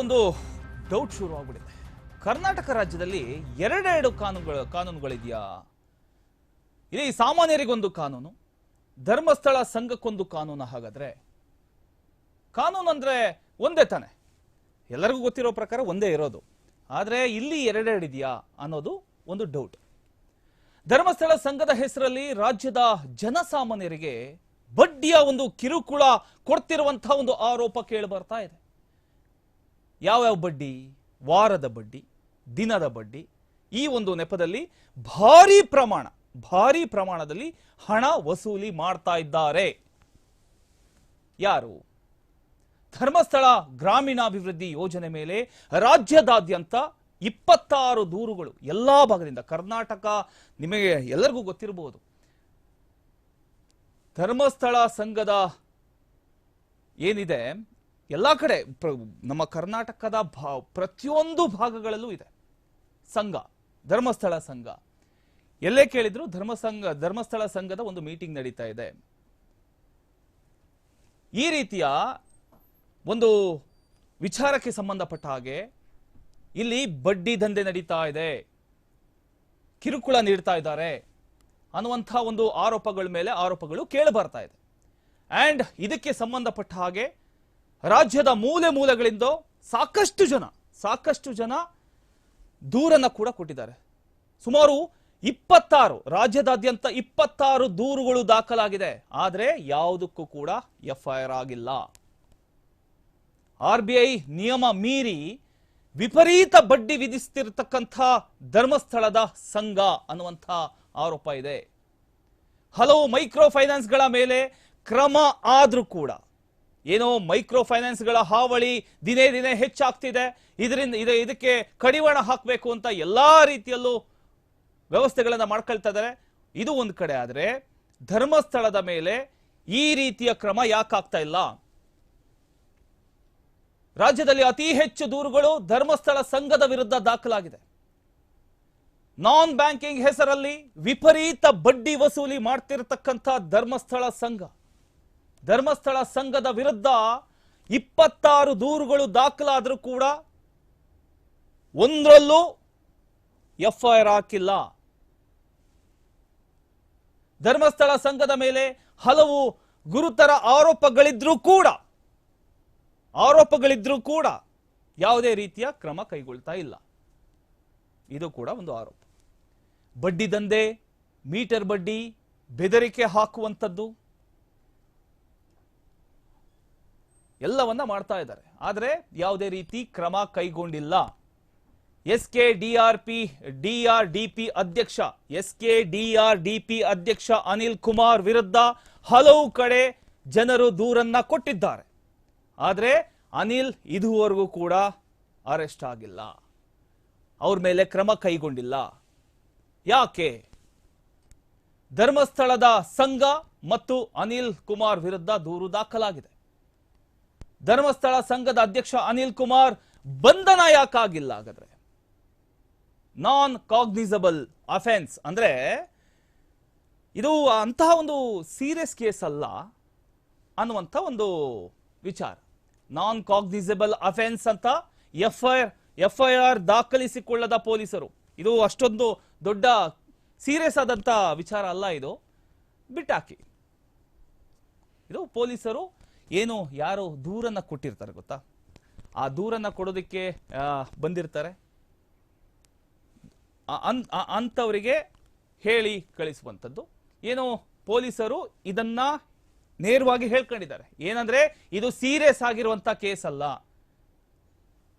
ಒಂದು ಡೌಟ್ ಶುರು ಆಗ್ಬಿಟ್ಟಿದೆ ಕರ್ನಾಟಕ ರಾಜ್ಯದಲ್ಲಿ ಎರಡೆರಡು ಕಾನೂನುಗಳು, ಕಾನೂನುಗಳಿದೆಯಾ? ಇಲ್ಲಿ ಸಾಮಾನ್ಯರಿಗೊಂದು ಕಾನೂನು, ಧರ್ಮಸ್ಥಳ ಸಂಘಕ್ಕೊಂದು ಕಾನೂನು ಹಾಗಾದ್ರೆ. ಕಾನೂನು ಅಂದ್ರೆ ಒಂದೇ ತಾನೆ. ಎಲ್ಲರಿಗೂ ಗೊತ್ತಿರೋ ಪ್ರಕಾರ ಒಂದೇ ಇರೋದು. ಆದ್ರೆ ಇಲ್ಲಿ ಎರಡೆರಡು ಇದೆಯಾ ಅನ್ನೋದು ಒಂದು ಡೌಟ್ ಧರ್ಮಸ್ಥಳ ಸಂಘದ ಹೆಸರಲ್ಲಿ ರಾಜ್ಯದ ಜನಸಾಮಾನ್ಯರಿಗೆ ಬಡ್ಡಿಯ ಒಂದು ಕಿರುಕುಳ ಕೊಡ್ತಿರುವಂತಹ ಒಂದು ಆರೋಪ ಕೇಳಿ ಬರ್ತಾ ಇದೆ. ಯಾವ್ಯಾವ ಬಡ್ಡಿ, ವಾರದ ಬಡ್ಡಿ, ದಿನದ ಬಡ್ಡಿ, ಈ ಒಂದು ನೆಪದಲ್ಲಿ ಭಾರಿ ಪ್ರಮಾಣ, ಭಾರಿ ಪ್ರಮಾಣದಲ್ಲಿ ಹಣ ವಸೂಲಿ ಮಾಡ್ತಾ ಇದ್ದಾರೆ. ಯಾರು? ಧರ್ಮಸ್ಥಳ ಗ್ರಾಮೀಣಾಭಿವೃದ್ಧಿ ಯೋಜನೆ ಮೇಲೆ ರಾಜ್ಯದಾದ್ಯಂತ ಇಪ್ಪತ್ತಾರು ದೂರುಗಳು ಎಲ್ಲ ಭಾಗದಿಂದ, ಕರ್ನಾಟಕ ನಿಮಗೆ ಎಲ್ಲರಿಗೂ ಗೊತ್ತಿರಬಹುದು. ಧರ್ಮಸ್ಥಳ ಸಂಘದ ಏನಿದೆ? ಎಲ್ಲ ಕಡೆ ನಮ್ಮ ಕರ್ನಾಟಕದ ಭಾ, ಪ್ರತಿಯೊಂದು ಭಾಗಗಳಲ್ಲೂ ಇದೆ. ಸಂಘ, ಧರ್ಮಸ್ಥಳ ಸಂಘ. ಎಲ್ಲೇ ಕೇಳಿದ್ರು ಧರ್ಮ ಸಂಘ ಧರ್ಮಸ್ಥಳ ಸಂಘದ ಒಂದು ಮೀಟಿಂಗ್ ನಡೀತಾ ಇದೆ. ಈ ರೀತಿಯ ಒಂದು ವಿಚಾರಕ್ಕೆ ಸಂಬಂಧಪಟ್ಟ ಹಾಗೆ ಇಲ್ಲಿ ಬಡ್ಡಿ ದಂಧೆ ನಡೀತಾ ಇದೆ. ಕಿರುಕುಳ ನೀಡ್ತಾ ಇದ್ದಾರೆ. ಅನ್ನುವಂಥ ಒಂದು ಆರೋಪಗಳ ಮೇಲೆ ಆರೋಪಗಳು ಕೇಳಿ ಬರ್ತಾ ಇದೆ. ಆ್ಯಂಡ್ ಇದಕ್ಕೆ ಸಂಬಂಧಪಟ್ಟ ಹಾಗೆ ರಾಜ್ಯದ ಮೂಲೆ ಮೂಲೆಗಳಿಂದ ಸಾಕಷ್ಟು ಜನ ಸಾಕಷ್ಟು ಜನ ದೂರನ್ನ ಕೂಡ ಕೊಟ್ಟಿದ್ದಾರೆ. ಸುಮಾರು ಇಪ್ಪತ್ತಾರು, ರಾಜ್ಯದಾದ್ಯಂತ ಇಪ್ಪತ್ತಾರು ದೂರುಗಳು ದಾಖಲಾಗಿದೆ. ಆದರೆ ಯಾವುದಕ್ಕೂ ಕೂಡ ಎಫ್ಐಆರ್ ಆಗಿಲ್ಲ. ಆರ್ ಬಿ ಐ ನಿಯಮ ಮೀರಿ ವಿಪರೀತ ಬಡ್ಡಿ ವಿಧಿಸ್ತಿರ್ತಕ್ಕಂಥ ಧರ್ಮಸ್ಥಳದ ಸಂಘ ಅನ್ನುವಂಥ ಆರೋಪ ಇದೆ. ಹಲವು ಮೈಕ್ರೋ ಫೈನಾನ್ಸ್ಗಳ ಮೇಲೆ ಕ್ರಮ ಆದರೂ ಕೂಡ ಏನೋ ಮೈಕ್ರೋ ಫೈನಾನ್ಸ್ಗಳ ಹಾವಳಿ ದಿನೇ ದಿನೇ ಹೆಚ್ಚಾಗ್ತಿದೆ. ಇದರಿಂದ ಇದು, ಇದಕ್ಕೆ ಕಡಿವಾಣ ಹಾಕಬೇಕು ಅಂತ ಎಲ್ಲಾ ರೀತಿಯಲ್ಲೂ ವ್ಯವಸ್ಥೆಗಳನ್ನು ಮಾಡ್ಕೊಳ್ತಾ ಇದ್ದಾರೆ ಇದು ಒಂದು ಕಡೆ ಆದರೆ ಧರ್ಮಸ್ಥಳದ ಮೇಲೆ ಈ ರೀತಿಯ ಕ್ರಮ ಯಾಕಾಗ್ತಾ ಇಲ್ಲ? ರಾಜ್ಯದಲ್ಲಿ ಅತಿ ಹೆಚ್ಚು ದೂರುಗಳು ಧರ್ಮಸ್ಥಳ ಸಂಘದ ವಿರುದ್ಧ ದಾಖಲಾಗಿದೆ. ನಾನ್ ಬ್ಯಾಂಕಿಂಗ್ ಹೆಸರಲ್ಲಿ ವಿಪರೀತ ಬಡ್ಡಿ ವಸೂಲಿ ಮಾಡ್ತಿರತಕ್ಕಂಥ ಧರ್ಮಸ್ಥಳ ಸಂಘ. ಧರ್ಮಸ್ಥಳ ಸಂಘದ ವಿರುದ್ಧ ಇಪ್ಪತ್ತಾರು ದೂರುಗಳು ದಾಖಲಾದರೂ ಕೂಡ ಒಂದರಲ್ಲೂ ಎಫ್ಐಆರ್ ಹಾಕಿಲ್ಲ. ಧರ್ಮಸ್ಥಳ ಸಂಘದ ಮೇಲೆ ಹಲವು ಗುರುತರ ಆರೋಪಗಳಿದ್ರೂ ಕೂಡ ಆರೋಪಗಳಿದ್ರೂ ಕೂಡ ಯಾವುದೇ ರೀತಿಯ ಕ್ರಮ ಕೈಗೊಳ್ತಾ ಇಲ್ಲ. ಇದು ಕೂಡ ಒಂದು ಆರೋಪ. ಬಡ್ಡಿ ದಂಧೆ, ಮೀಟರ್ ಬಡ್ಡಿ, ಬೆದರಿಕೆ ಹಾಕುವಂಥದ್ದು ಎಲ್ಲವನ್ನ ಮಾಡ್ತಾ ಇದ್ದಾರೆ. ಆದರೆ ಯಾವುದೇ ರೀತಿ ಕ್ರಮ ಕೈಗೊಂಡಿಲ್ಲ. S K DR P DR DP ಅಧ್ಯಕ್ಷ ಎಸ್ ಕೆ ಡಿಆರ್ ಡಿಪಿ ಅಧ್ಯಕ್ಷ ಅನಿಲ್ ಕುಮಾರ್ ವಿರುದ್ಧ ಹಲವು ಕಡೆ ಜನರು ದೂರನ್ನ ಕೊಟ್ಟಿದ್ದಾರೆ. ಆದರೆ ಅನಿಲ್ ಇದುವರೆಗೂ ಕೂಡ ಅರೆಸ್ಟ್ ಆಗಿಲ್ಲ. ಅವ್ರ ಮೇಲೆ ಕ್ರಮ ಕೈಗೊಂಡಿಲ್ಲ. ಯಾಕೆ? ಧರ್ಮಸ್ಥಳದ ಸಂಘ ಮತ್ತು ಅನಿಲ್ ಕುಮಾರ್ ವಿರುದ್ಧ ದೂರು ದಾಖಲಾಗಿದೆ. ಧರ್ಮಸ್ಥಳ ಸಂಘದ ಅಧ್ಯಕ್ಷ ಅನಿಲ್ ಕುಮಾರ್ ಬಂಧನ ಯಾಕಾಗಿಲ್ಲ ಹಾಗಾದ್ರೆ? ನಾನ್ ಕಾಗ್ನಿಸಬಲ್ ಅಫೆನ್ಸ್ ಅಂದ್ರೆ ಇದು ಅಂತಹ ಒಂದು ಸೀರಿಯಸ್ ಕೇಸ್ ಅಲ್ಲ ಅನ್ನುವಂಥ ಒಂದು ವಿಚಾರ. ನಾನ್ ಕಾಗ್ನಿಸಬಲ್ ಅಫೆನ್ಸ್ ಅಂತ F I F I R ದಾಖಲಿಸಿಕೊಳ್ಳದ ಪೊಲೀಸರು. ಇದು ಅಷ್ಟೊಂದು ದೊಡ್ಡ ಸೀರಿಯಸ್ ಆದಂತ ವಿಚಾರ ಅಲ್ಲ ಇದು. ಬಿಟ್ಟಾಕಿ. ಇದು ಪೊಲೀಸರು ಏನು ಯಾರು ದೂರನ್ನ ಕೊಟ್ಟಿರ್ತಾರೆ ಗೊತ್ತಾ? ಆ ದೂರನ್ನ ಕೊಡೋದಕ್ಕೆ ಬಂದಿರ್ತಾರೆ. ಅನ್- ಅಂಥವರಿಗೆ ಹೇಳಿ ಕಳಿಸುವಂಥದ್ದು. ಏನು ಪೊಲೀಸರು ಇದನ್ನ ನೇರವಾಗಿ ಹೇಳ್ಕೊಂಡಿದ್ದಾರೆ. ಏನಂದ್ರೆ, ಇದು ಸೀರಿಯಸ್ ಆಗಿರುವಂತ ಕೇಸ್ ಅಲ್ಲ